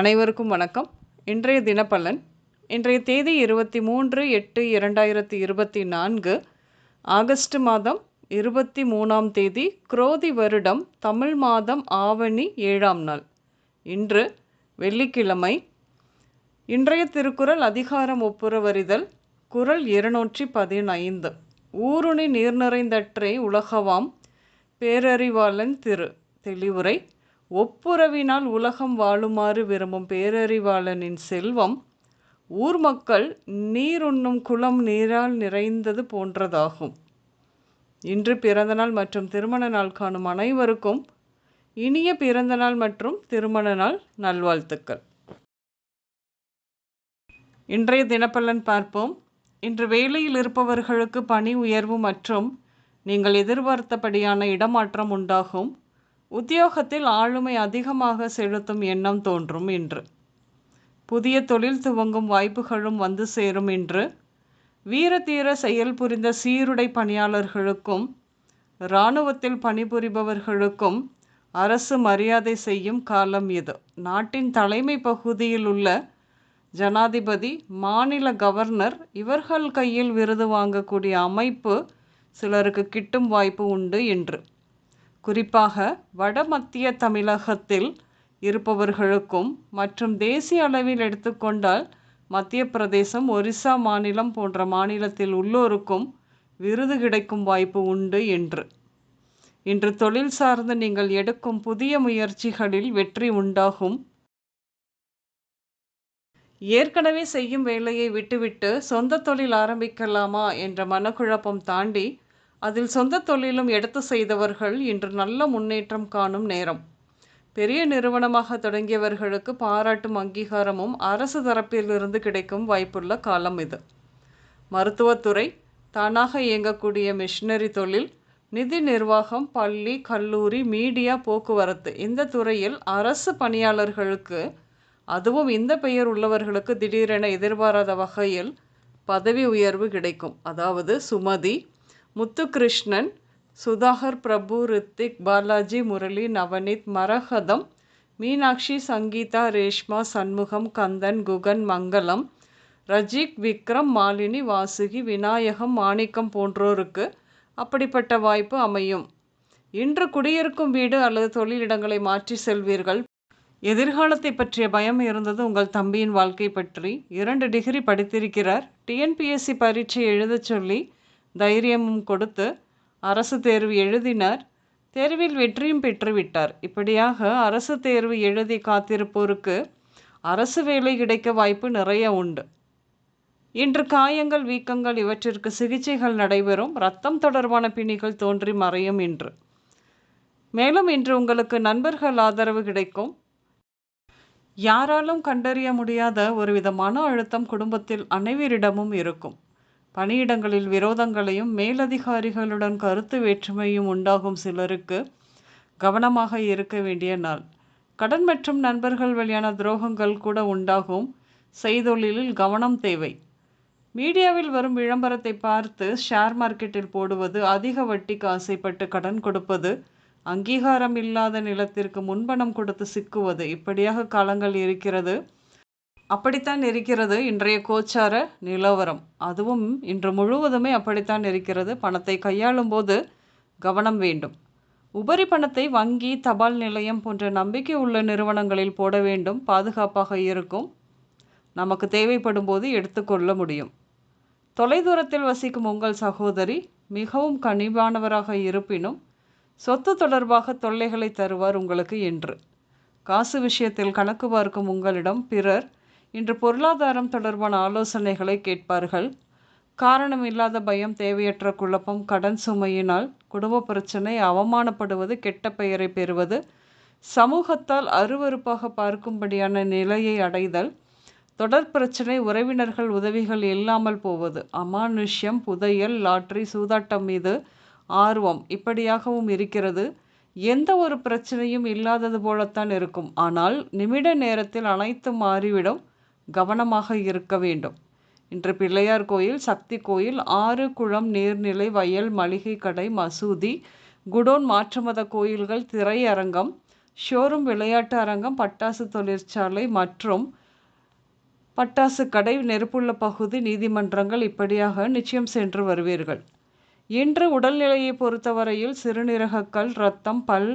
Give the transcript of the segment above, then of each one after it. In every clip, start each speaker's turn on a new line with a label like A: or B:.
A: அனைவருக்கும் வணக்கம் இன்றைய தினப்பலன் இன்றைய தேதி இருபத்தி மூன்று எட்டு இரண்டாயிரத்தி இருபத்தி நான்கு ஆகஸ்ட் மாதம் இருபத்தி மூணாம் தேதி குரோதி வருடம் தமிழ் மாதம் ஆவணி ஏழாம் நாள் இன்று வெள்ளிக்கிழமை இன்றைய திருக்குறள் அதிகாரம் ஒப்புரவறிதல் குரல் இருநூற்றி பதினைந்து ஊருணி நீர் நிறைந்தற்றே உலகவாம் பேரறிவாளன் திரு தெளிவுரை ஒப்புரவினால் உலகம் வாழுமாறு விரும்பும் பேரறிவாளனின் செல்வம் ஊர் மக்கள் நீருண்ணும் குளம் நீரால் நிறைந்தது போன்றதாகும் இன்று பிறந்தநாள் மற்றும் திருமண நாள் காணும் அனைவருக்கும் இனிய பிறந்தநாள் மற்றும் திருமண நாள் நல்வாழ்த்துக்கள் இன்றைய தினப்பலன் பார்ப்போம் இன்று வேலையில் இருப்பவர்களுக்கு பணி உயர்வு மற்றும் நீங்கள் எதிர்பார்த்தபடியான இடமாற்றம் உண்டாகும் உத்தியோகத்தில் ஆளுமை அதிகமாக செலுத்தும் எண்ணம் தோன்றும் இன்று புதிய தொழில் துவங்கும் வாய்ப்புகளும் வந்து சேரும் இன்று வீரதீர செயல் புரிந்த சீருடை பணியாளர்களுக்கும் இராணுவத்தில் பணிபுரிபவர்களுக்கும் அரசு மரியாதை செய்யும் காலம் இது நாட்டின் தலைமை பகுதியில் உள்ள ஜனாதிபதி மாநில கவர்னர் இவர்கள் கையில் விருது வாங்கக்கூடிய அமைப்பு சிலருக்கு கிட்டும் வாய்ப்பு உண்டு என்று குறிப்பாக வட மத்திய தமிழகத்தில் இருப்பவர்களுக்கும் மற்றும் தேசிய அளவில் எடுத்துக்கொண்டால் மத்திய பிரதேசம் ஒரிசா மாநிலம் போன்ற மாநிலத்தில் உள்ளோருக்கும் விருது கிடைக்கும் வாய்ப்பு உண்டு என்று இன்று தொழில் சார்ந்து நீங்கள் எடுக்கும் புதிய முயற்சிகளில் வெற்றி உண்டாகும் ஏற்கனவே செய்யும் வேலையை விட்டுவிட்டு சொந்த தொழில் ஆரம்பிக்கலாமா என்ற மனக்குழப்பம் தாண்டி அதில் சொந்த தொழிலும் எடுத்து செய்தவர்கள் இன்று நல்ல முன்னேற்றம் காணும் நேரம் பெரிய நிறுவனமாக தொடங்கியவர்களுக்கு பாராட்டும் அங்கீகாரமும் அரசு தரப்பிலிருந்து கிடைக்கும் வாய்ப்புள்ள காலம் இது மருத்துவத்துறை தானாக இயங்கக்கூடிய மிஷினரி தொழில் நிதி நிர்வாகம் பள்ளி கல்லூரி மீடியா போக்குவரத்து இந்த துறையில் அரசு பணியாளர்களுக்கு அதுவும் இந்த பெயர் உள்ளவர்களுக்கு திடீரென எதிர்பாராத வகையில் பதவி உயர்வு கிடைக்கும் அதாவது சுமதி முத்துகிருஷ்ணன் சுதாகர் பிரபு ரித்திக் பாலாஜி முரளி நவநீத் மரகதம் மீனாட்சி சங்கீதா ரேஷ்மா சண்முகம் கந்தன் குகன் மங்களம் ரஜிக் விக்ரம் மாலினி வாசுகி விநாயகம் மாணிக்கம் போன்றோருக்கு அப்படிப்பட்ட வாய்ப்பு அமையும் இன்று குடியிருக்கும் வீடு அல்லது தொழிலிடங்களை மாற்றி செல்வீர்கள் எதிர்காலத்தை பற்றிய பயம் இருந்தது உங்கள் தம்பியின் வாழ்க்கை பற்றி இரண்டு டிகிரி படித்திருக்கிறார் டிஎன்பிஎஸ்சி பரீட்சை எழுத சொல்லி தைரியமும் கொடுத்து அரசு தேர்வு எழுதினார் தேர்வில் வெற்றியும் பெற்றுவிட்டார் இப்படியாக அரசு தேர்வு எழுதி காத்திருப்போருக்கு அரசு வேலை கிடைக்க வாய்ப்பு நிறைய உண்டு இன்று காயங்கள் வீக்கங்கள் இவற்றிற்கு சிகிச்சைகள் நடைபெறும் ரத்தம் தொடர்பான பிணிகள் தோன்றி மறையும் இன்று மேலும் இன்று உங்களுக்கு நண்பர்கள் ஆதரவு கிடைக்கும் யாராலும் கண்டறிய முடியாத ஒருவித மன அழுத்தம் குடும்பத்தில் அனைவரிடமும் இருக்கும் பணியிடங்களில் விரோதங்களையும் மேலதிகாரிகளுடன் கருத்து வேற்றுமையும் உண்டாகும் சிலருக்கு கவனமாக இருக்க வேண்டிய நாள் கடன் மற்றும் நண்பர்கள் வழியான துரோகங்கள் கூட உண்டாகும் செய்தொழிலில் கவனம் தேவை மீடியாவில் வரும் விளம்பரத்தை பார்த்து ஷேர் மார்க்கெட்டில் போடுவது அதிக வட்டிக்கு ஆசைப்பட்டு கடன் கொடுப்பது அங்கீகாரம் இல்லாத நிலத்திற்கு முன்பணம் கொடுத்து சிக்குவது இப்படியாக காலங்கள் இருக்கிறது அப்படித்தான் இருக்கிறது இன்றைய கோச்சார நிலவரம் அதுவும் இன்று முழுவதுமே அப்படித்தான் இருக்கிறது பணத்தை கையாளும் போது கவனம் வேண்டும் உபரி பணத்தை வங்கி தபால் நிலையம் போன்ற நம்பிக்கை உள்ள நிறுவனங்களில் போட வேண்டும் பாதுகாப்பாக இருக்கும் நமக்கு தேவைப்படும் போது எடுத்துக்கொள்ள முடியும் தொலைதூரத்தில் வசிக்கும் உங்கள் சகோதரி மிகவும் கனிவானவராக இருப்பினும் சொத்து தொடர்பாக தொல்லைகளை தருவார் உங்களுக்கு என்று காசு விஷயத்தில் கணக்கு பார்க்கும் உங்களிடம் பிறர் இன்று பொருளாதாரம் தொடர்பான ஆலோசனைகளை கேட்பார்கள் காரணம் இல்லாத பயம் தேவையற்ற குழப்பம் கடன் சுமையினால் குடும்ப பிரச்சனை அவமானப்படுவது கெட்ட பெயரை பெறுவது சமூகத்தால் அருவறுப்பாக பார்க்கும்படியான நிலையை அடைதல் தொடர் பிரச்சனை உறவினர்கள் உதவிகள் இல்லாமல் போவது அமானுஷ்யம் புதையல் லாட்ரி சூதாட்டம் மீது ஆர்வம் இப்படியாகவும் இருக்கிறது எந்த ஒரு பிரச்சனையும் இல்லாதது போலத்தான் இருக்கும் ஆனால் நிமிட நேரத்தில் அனைத்தும் மாறிவிடும் கவனமாக இருக்க வேண்டும் இன்று பிள்ளையார் கோயில் சக்தி கோயில் ஆறு குளம் நீர்நிலை வயல் மளிகை கடை மசூதி குடோன் மாற்றுமத கோயில்கள் திரையரங்கம் ஷோரூம் விளையாட்டு அரங்கம் பட்டாசு தொழிற்சாலை மற்றும் பட்டாசு கடை நெருப்புள்ள பகுதி நீதிமன்றங்கள் இப்படியாக நிச்சயம் சென்று வருவீர்கள் இன்று உடல்நிலையை பொறுத்தவரையில் சிறுநீரகக்கல் இரத்தம் பல்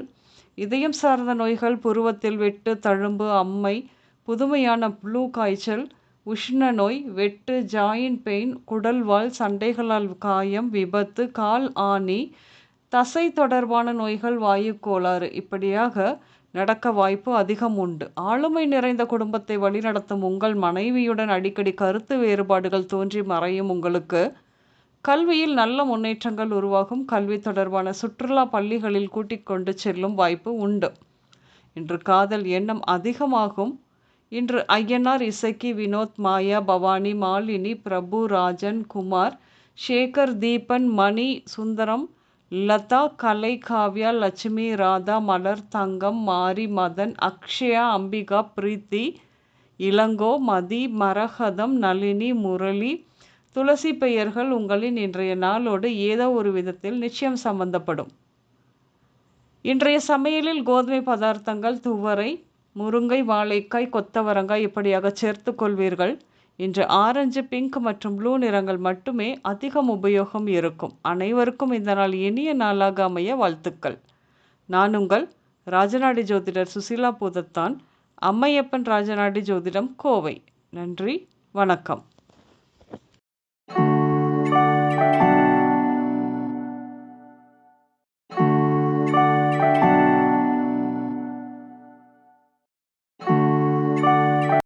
A: இதயம் சார்ந்த நோய்கள் புருவத்தில் வெட்டு தழும்பு அம்மை புதுமையான புளூ காய்ச்சல் உஷ்ண நோய் வெட்டு ஜாயிண்ட் பெயின் குடல்வால் சண்டைகளால் காயம் விபத்து கால் ஆணி தசை தொடர்பான நோய்கள் வாயு கோளாறு இப்படியாக நடக்க வாய்ப்பு அதிகம் உண்டு ஆளுமை நிறைந்த குடும்பத்தை வழிநடத்தும் உங்கள் மனைவியுடன் அடிக்கடி கருத்து வேறுபாடுகள் தோன்றி மறையும் உங்களுக்கு கல்வியில் நல்ல முன்னேற்றங்கள் உருவாகும் கல்வி தொடர்பான சுற்றுலா பள்ளிகளில் கூட்டிக் கொண்டு செல்லும் வாய்ப்பு உண்டு இன்று காதல் எண்ணம் அதிகமாகும் இன்று ஐயனார் இசக்கி வினோத் மாயா பவானி மாலினி பிரபு ராஜன் குமார் சேகர் தீபன் மணி சுந்தரம் லதா கலை காவ்யா லட்சுமி ராதா மலர் தங்கம் மாரி மதன் அக்ஷயா அம்பிகா பிரீத்தி இளங்கோ மதி மரகதம் நளினி முரளி துளசி பெயர்கள் உங்களின் இன்றைய நாளோடு ஏதோ ஒரு விதத்தில் நிச்சயம் சம்பந்தப்படும் இன்றைய சமையலில் கோதுமை பதார்த்தங்கள் துவரை முருங்கை வாழைக்காய் கொத்தவரங்காய் இப்படியாக சேர்த்து கொள்வீர்கள் இன்று ஆரஞ்சு பிங்க் மற்றும் ப்ளூ நிறங்கள் மட்டுமே அதிகம் உபயோகம் இருக்கும் அனைவருக்கும் இந்த நாள் இனிய நாளாக அமைய வாழ்த்துக்கள் நான் உங்கள் ராஜநாடி ஜோதிடர் சுசீலா பூதத்தான் அம்மையப்பன் ராஜநாடி ஜோதிடம் கோவை நன்றி வணக்கம்